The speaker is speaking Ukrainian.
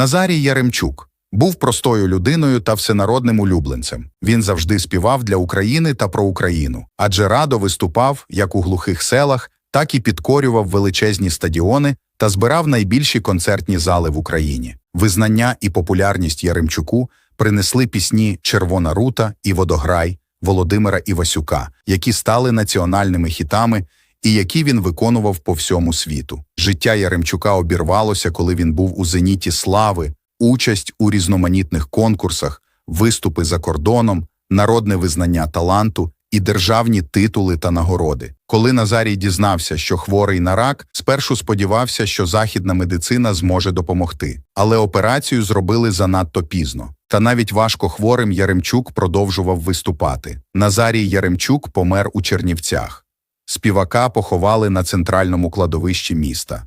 Назарій Яремчук був простою людиною та всенародним улюбленцем. Він завжди співав для України та про Україну, адже радо виступав як у глухих селах, так і підкорював величезні стадіони та збирав найбільші концертні зали в Україні. Визнання і популярність Яремчуку принесли пісні Червона рута і Водограй Володимира Івасюка, які стали національними хітами і які він виконував по всьому світу. Життя Яремчука обірвалося, коли він був у зеніті слави, участь у різноманітних конкурсах, виступи за кордоном, народне визнання таланту і державні титули та нагороди. Коли Назарій дізнався, що хворий на рак, спершу сподівався, що західна медицина зможе допомогти, але операцію зробили занадто пізно. Та навіть важко хворим Яремчук продовжував виступати. Назарій Яремчук помер у Чернівцях. Співака поховали на центральному кладовищі міста.